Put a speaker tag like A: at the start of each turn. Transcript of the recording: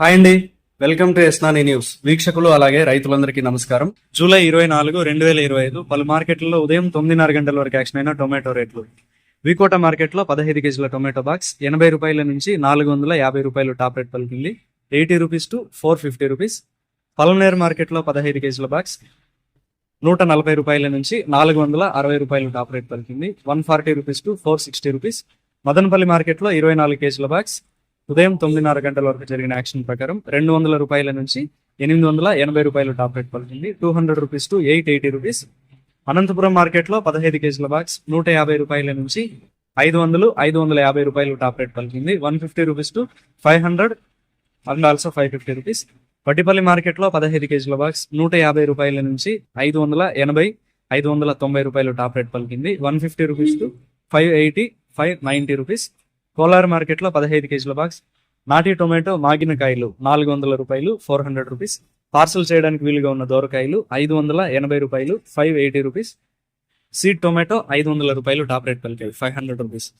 A: Hi అండి. Welcome to ఎస్నాని news. వీక్షకులు అలాగే రైతులందరికీ నమస్కారం. జూలై ఇరవై నాలుగు రెండు వేల ఇరవై ఐదు పలు మార్కెట్లలో ఉదయం తొమ్మిదిన్నర గంటల వరకు యాక్షన్ అయిన టొమాటో రేట్లు. వికోట మార్కెట్లో పదహైదు కేజీల టొమాటో బాక్స్ ఎనభై రూపాయల నుంచి నాలుగు వందల యాభై రూపాయలు టాప్ రేట్ పలికింది. Eighty rupees to four fifty rupees. పలనేర్ మార్కెట్లో పదహైదు కేజీల బాక్స్ నూట నలభై రూపాయల నుంచి నాలుగు వందల అరవై రూపాయలు టాప్ రేట్ పలికింది. One forty rupees to four sixty rupees. Madanapalle మార్కెట్లో ఇరవై నాలుగు కేజీల బాక్స్ ఉదయం తొమ్మిదిన్నర గంటల వరకు జరిగిన యాక్షన్ ప్రకారం రెండు వందల రూపాయల నుంచి ఎనిమిది వందల ఎనభై రూపాయలు టాప్ రేట్ పలికింది. Two hundred rupees to eight eighty rupees. Anantapur మార్కెట్లో పదహైదు కేజీల బాక్స్ నూట యాభై రూపాయల నుంచి ఐదు వందలు ఐదు వందల యాభై రూపాయలు టాప్ రేట్ పలికింది. One fifty rupees to five hundred and also five fifty rupees. Vaddipalli మార్కెట్లో పదహైదు కేజీల బాక్స్ నూట యాభై రూపాయల నుంచి ఐదు వందల ఎనభై ఐదు వందల తొంభై రూపాయలు టాప్ రేట్ పలికింది. One fifty rupees to five eighty five ninety rupees. Kolar మార్కెట్లో పదహైదు కేజీల బాక్స్ నాటి టొమాటో మాగిన కాయలు నాలుగు వందల రూపాయలు ఫోర్ హండ్రెడ్ రూపీస్. పార్సల్ చేయడానికి వీలుగా ఉన్న దోరకాయలు ఐదు వందల ఎనభై రూపాయలు five eighty rupees. Seed tomato ఐదు వందల రూపాయలు టాప్ రేట్ పలికాయి ఫైవ్ హండ్రెడ్ రూపీస్.